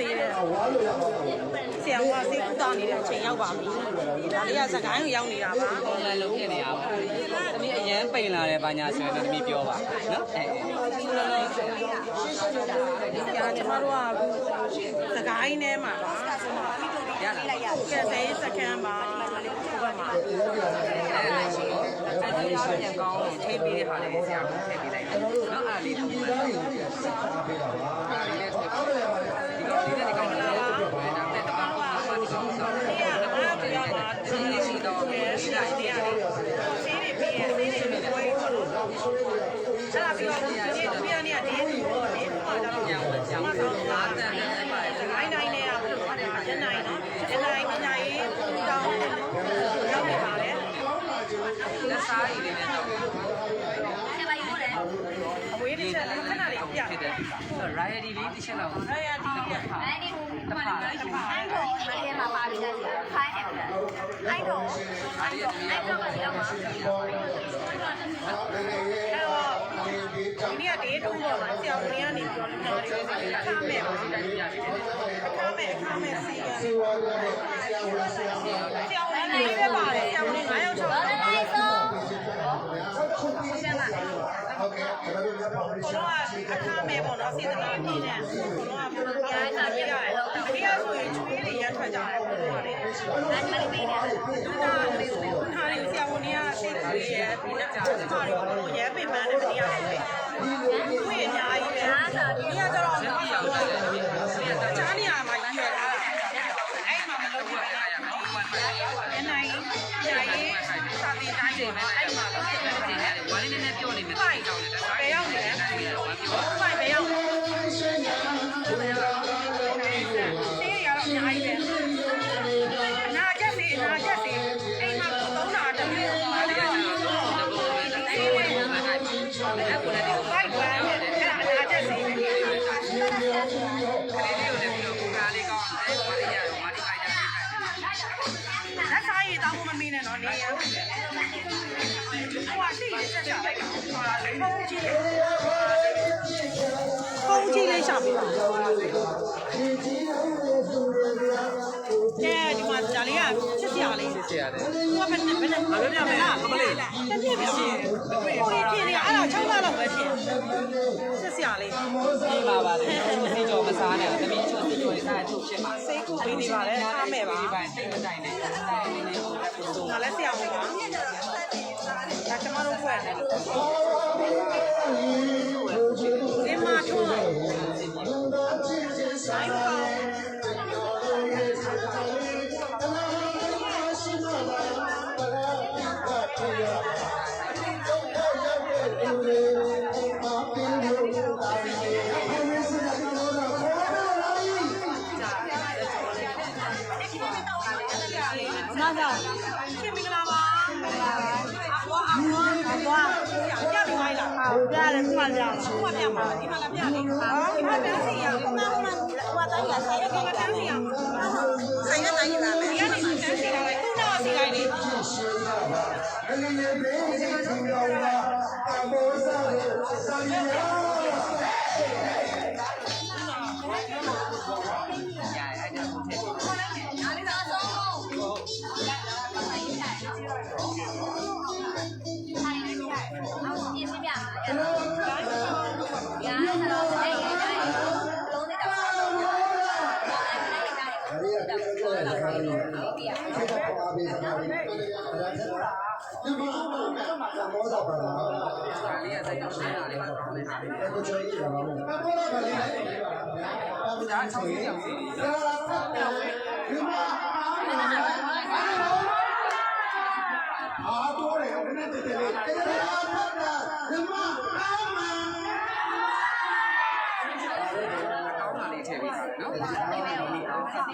ဆေးတဲ့ဆရာကဆေးကုသနေတဲ့အချိန်ရောက်ပါပြီဒါလေးကစကိုင်းကိုရောက်နေတာပါပုံစံလုံးဖြစ်နေရပါသမီးအရန်ပိန်လာတယ်ဘာညာဆိုရင်တော့သမီးပြောပါနော်အဲဒါကျမတို့ကစကိုင်းထဲမှာပါရလားကဲဆေးစကန်ပါဒီဘက်မှာအဲဒါရှိတော့အဲဒီတော့ပြန်ကောင်းလို့ထိပေးတဲ့ဟာလေးဆရာကထည့်ပေးလိုက်တယ်နော်အားလေးတော့ဒီကောင်ဒီတဲ့ကောင်လာဒါနဲ့တပတ်ပါပါဒီကောင်ဆောင်း ဒီကအားပြောပါ ဒီလေးရှိတော့ဒီလိုက်တရားလေး ဆေးတွေပြီးရဆေးတွေပြီးပွဲပေါ့နော် အဲ့ဒါပြီးတော့ဒီနေ့ပြနေရတဲ့ဒီပေါ့လေဟိုကတော့ညောင်းညောင်းမကောင်းလာတာတဲ့နဲ့ပါစကိုင်းတိုင်းနဲ့ကဘယ်လိုလဲရနိုင်နော်ရနိုင်ပညာရေးတောင်းရောက်နေပါလေလက်စားရည်လေးနဲ့တော့အဝေးတစ်ချက်ခဏလေးပြဖြစ်တယ်။ royalty လေးတစ်ချက်လောက်ရရဒီကဟာအဲ့ဒီဟိုဒီမှာလည်းအဲ့တော့ဒီထဲမှာပါပြီးသားစီခိုင်းတယ်အဲ့တော့အဲ့တော့အဲ့တော့ကရောက်မှာ ဒီနေ့ကဒေးတူပေါ့နော်ဆရာဝန်ကနေပြောနေတာတွေခါမဲ့ပါခါမဲ့ခါမဲ့စီရဆရာဝန်နေပဲပါတယ်ဆရာဝန်9ယောက်6ယောက်အဲ့ဆိုဟုတ်ကဲ့ကျွန်တော်တို့ရပါမယ်ဘုရားအခါမဲ့ပေါ့နော်စေတနာပြည့်နေဘုရားဘုရားကြားပြရတယ်ဒီကဆိုရင်ချွေးတွေရထွက်ကြတယ်ဘုရားလေအဲ့ဒီလေးပေးတယ်လူသားလေးဆိုဟာရီဆရာဝန် ကြီးကစိတ်ကြီးရဲ့ပြီးတော့ဟာရီကိုရဲပင်ပန်းတဲ့နေရာတွေဝိအများကြီးပဲဒီကကျတော့ဒီရောက်တယ်တခြားနေရာမှာရွှေထားတာအဲ့မှာမလုပ်ဘူးအဲ့နိုင်ညာရေးစာပေတိုင်းတွေမှာအဲ့မှာလုပ်ဖြစ်တယ်ဒီနေ့ဝါလေးနည်းနည်းပြောနေမယ်တိုင်ကြောင်းနဲ့ဒါ အဲ့ကိုလည်းဒီဘိုက်ကွမ်းတယ်အဲ့ဒါအနာချက်စီလေးလေးကိုလည်းပြီးတော့ကိုကားလေးကောင်းတယ်ဝါလေးရတော့ဝါလေးပိုက်တယ်လက်စားရည်တောင်းမမင်းနဲ့တော့နေရဟိုကရှိရချက်ချလိုက်တာဖုန်းကြည့်ဖုန်းကြည့်လေးရှာပေးပါကဲဒီမှာဒါလေးကချစ်စရာလေးဖြစ်ရတယ်။ဘာပဲနဲ့ဘယ်နဲ့ဘာပဲ ပြမယ်။မလေး။တစ်ပြည့်ပြည့်ရှင်။ကိုယ်ဖြစ်နေအဲ့ဒါ6လလောက်ပဲရှင်။စစ်စရာလေးပြေးပါပါတယ်စီကြောမစားနဲ့သမီးချိုစီကြောလေးစားထုတ်ဖြစ်ပါစိတ်ကူပေးနေပါလေအားမဲ့ပါဒီပိုင်းတိတ်မတိုင်နဲ့တိုင်နေနေဟိုတက်ဖို့။ငါ လည်းဆရာဝန်ပါ။ဒါကျမတို့ဖွဲ့တယ်လို့။ဒီမှာထွန်း။ဆိုင်ပါမမရှင်မင်္ဂလာပါ။အဘွားအဘွားအဘွားပြပြလိုက်လား။ဟုတ်ပြတယ်ပြပြ။ခုမှပြမှာဒီမှာလာပြနေ။ဒီမှာတန်းစီရအောင်။မှန်မှန်ဟိုတိုင်းရဆိုင်ရကတန်းစီရအောင်။ဆိုင်ရတိုင်းရလာမယ်။ဒီကနေတန်းစီလာလိုက်။ခုနကစီလိုက်လေ။အဲ့ မောတာပါလားဒါလေးကစိတ်တော့ရှင်းတာလေးပါတော့လေဟာလေးကိုချေကြီးရပါမယ်ဘာပေါ်လာပါလဲဒါ6စီးရောက်စီးဒီမှာအားတော့တယ်ဘယ်နဲ့တည်းလဲတရား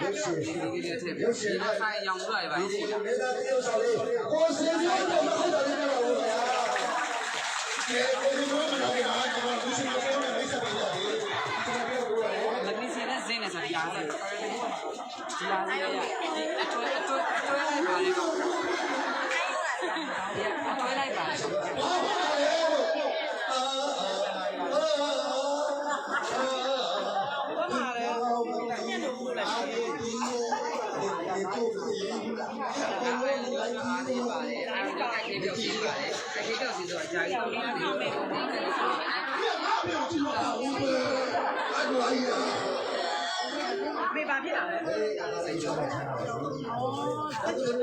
ရုပ်ရှင်ဒီလေးလေးထည့်ပေးရုပ်ရှင်ကဆိုင်ရောင်လို့ရပါရှိတာနေသားပြောဆောင်လေးကိုစင်ပြောတော့မဟုတ်တယ်ပြောပါဦးဗျာကျေကိုဒီလိုမလုပ်ရအောင်ကျွန်တော်လူရှင်ပြောနေမိတ်ဆက်ပေးကြတယ်ကျွန်တော်ပြောလို့ရတယ်လက်နီစီနဲ့ဇင်းနဲ့ဆိုဒီအားလေးဒီအားလေးရဒီအတွဲအတွဲအတွဲလိုက်ပါလေကောဒီအတွဲလိုက်ပါလေဘာမှလည်းညနေ ခေတ်ကြောက်စီဆိုအကြာကြီးတော့နေတယ် မယ်ငါပြောကြည့်ပါဦးပဲအဲ့လိုအရာမေပါဖြစ်တာလဲစိတ်ချမ်းသာတာပါ။အဲ့ဒီလို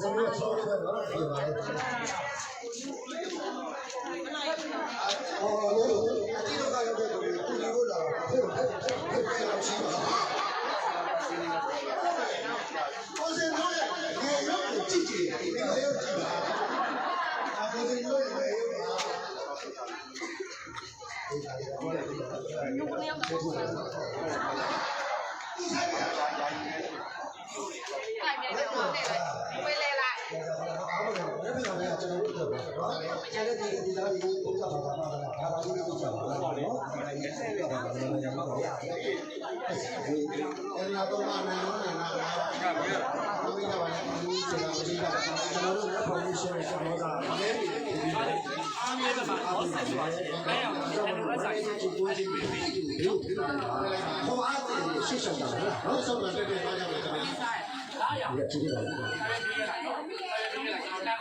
ဇမေဆောက်ဆွဲတော့ဒီမှာလေ။အော်လို့အတိတော့ကရောက်တဲ့လူကိုဒီလိုလာဖို့ဟဲ့ဟဲ့ဟဲ့ရှိပါကိုစင်တို့ရဲ့ရေရုပ်ကိုကြည့်ကြည့်ဒီလိုကြည့်ပါ။အခုဒီလိုရေရုပ်က ဝေးလေလိုက် အားလုံးလည်းပြန်လာကျွန်တော်တို့တော့နော်။ကျန်တဲ့ဒီဒီသားကြီးဥစ္စာပါပါပါဒါပါလေးကိုကြားပါတော့နော်။အဲဒီဆက်ရတာလည်းရမှာပါ။အဲဒီတော့မှလည်းနော်နာနာ။ဟုတ်ပြီ။ဘုရားပါဒီစရာဒီကကျွန်တော်တို့လည်း promotion ကျွန်တော်ကလည်းအားမြဲတဲ့မှာအော်ဆက်ပါအဲအောင်ကျွန်တော်လည်းဆိုင်ကိုကိုချင်းပြီးပြီးဟိုအားတဲ့ရှေ့ရှောက်တာနော်ဆောက်တာတက်တက်ပါကြမယ်ကျွန်တော်ဒီကကြည့်ရအော င်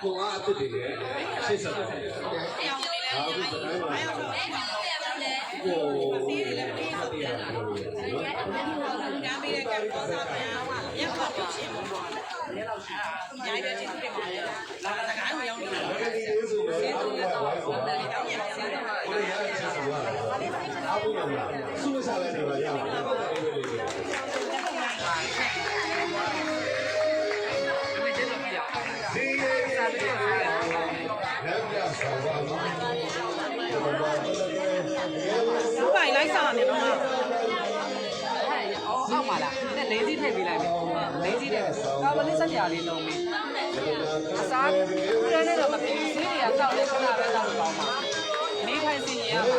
ကိုအားအစ်စ်တွေလည်းရှေ့ဆက်တယ် တရားဝင်လေအားရတော့အားရတော့ ကို စီးတယ်လည်းပြေးဆိုပြန်လာတော့ညာပေးတဲ့ကံပေါ်စားပြန်ရက်ပါပြချင်းပေါ့ညာရွယ်ချင်းတွေမှာလာစကားကိုရောက်နေတာ ဒီလေးဆိုတော့အားလုံးကဝိုင်းဆောင်တာ တော့ညစီးတယ်မှာ ကိုရတဲ့ချက်ဆိုတော့အားလုံးကဆူစားလိုက်တယ်ပါရအောင် သူ့ပိုင်လိုက်စားနေတော့အဲ့အော်အောက်ပါလားနဲ့လေးစီးထည့်ပေးလိုက်မယ်လေးစီးတယ်ကာဗလစ်ဆက်ပြလေးလုံးပြီအစားဦးရဲနဲ့တော့မပြေဘူးဈေးတွေကတောက်လေးခဏပဲတောက်လို့ကောင်းပါနေထိုင်စီရင်ရပါ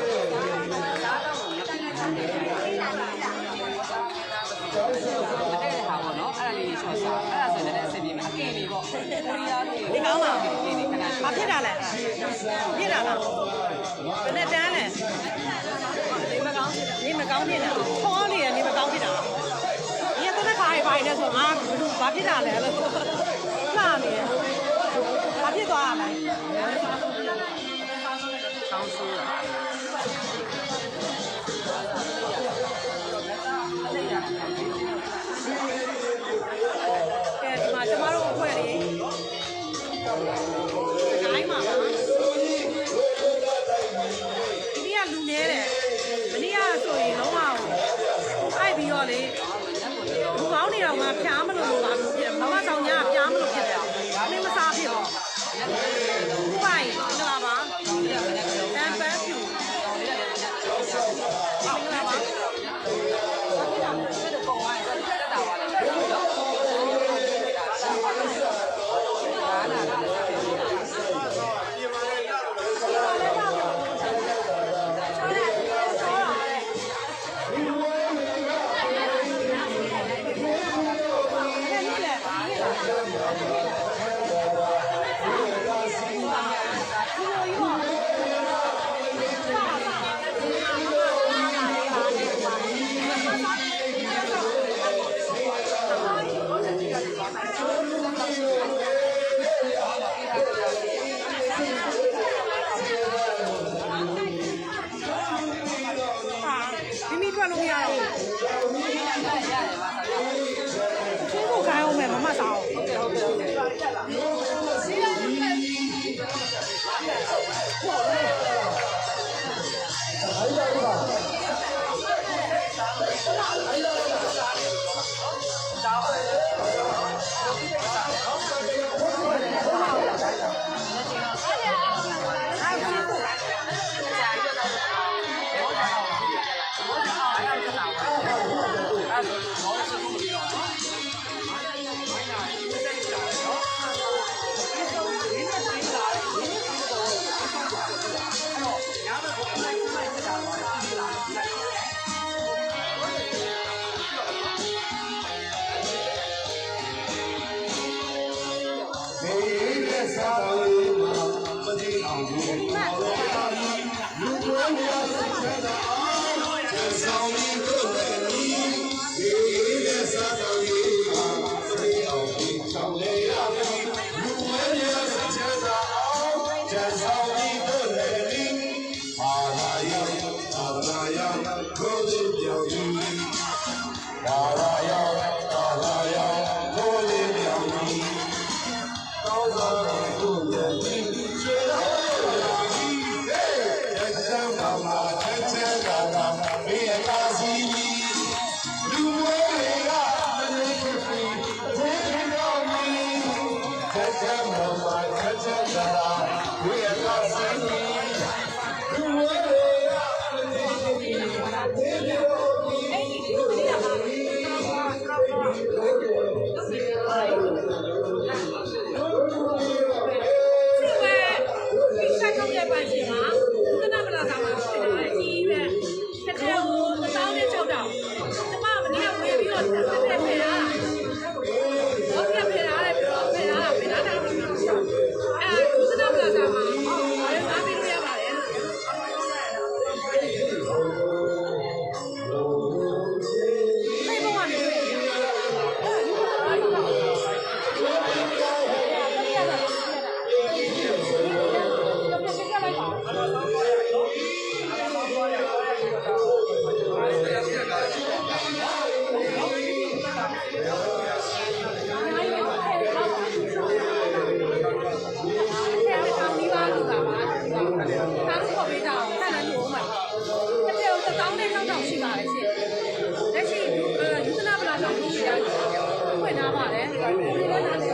စားတော့မပြည့်တဲ့ဟာပေါ့နော်အဲ့ဒါလေးရှော့စားအဲ့ဒါဆိုလည်းအဆင်ပြေမှာအကင်လေးပေါ့ကိုရီးယားလေးဒီကောင်းလားအကင်လေးခဏဘာဖြစ်တာလဲဖြစ်တာလားဘယ်နဲ့တန်းလဲနေမကောင်း နေမကောင်းဖြစ်တာခေါင်းနေရနေမကောင်းဖြစ်တာဒီကတက်ခါရပါနေဆိုငါဘာဖြစ်တာလဲလို့လှနေဘာဖြစ်သွားတာလဲကောင်းဆိုးတာ ပါတယ်ရှင်လက်ရှိလူစနာပလာဆောင်ကိုပြန်ဖွင့်ထားပါတယ်ဒီလိုလည်း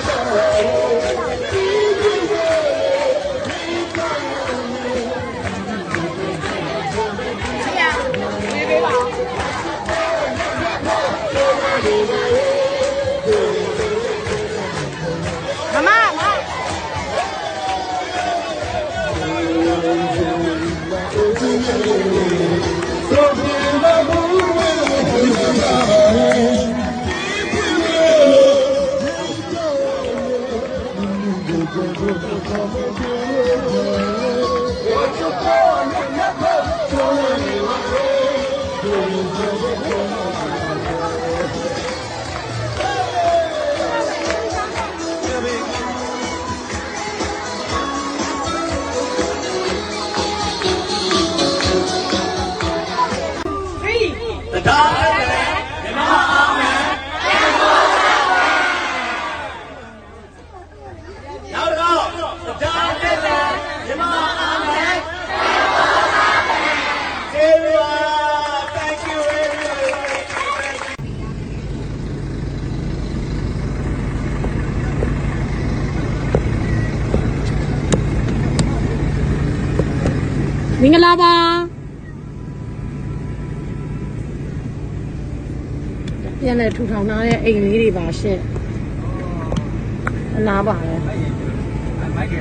မ မင်္ဂလာပါပြန်လဲထူထောင်ထားတဲ့အိမ်လေးတွေပါရှင့်အနာပါလေမိုက်ကေ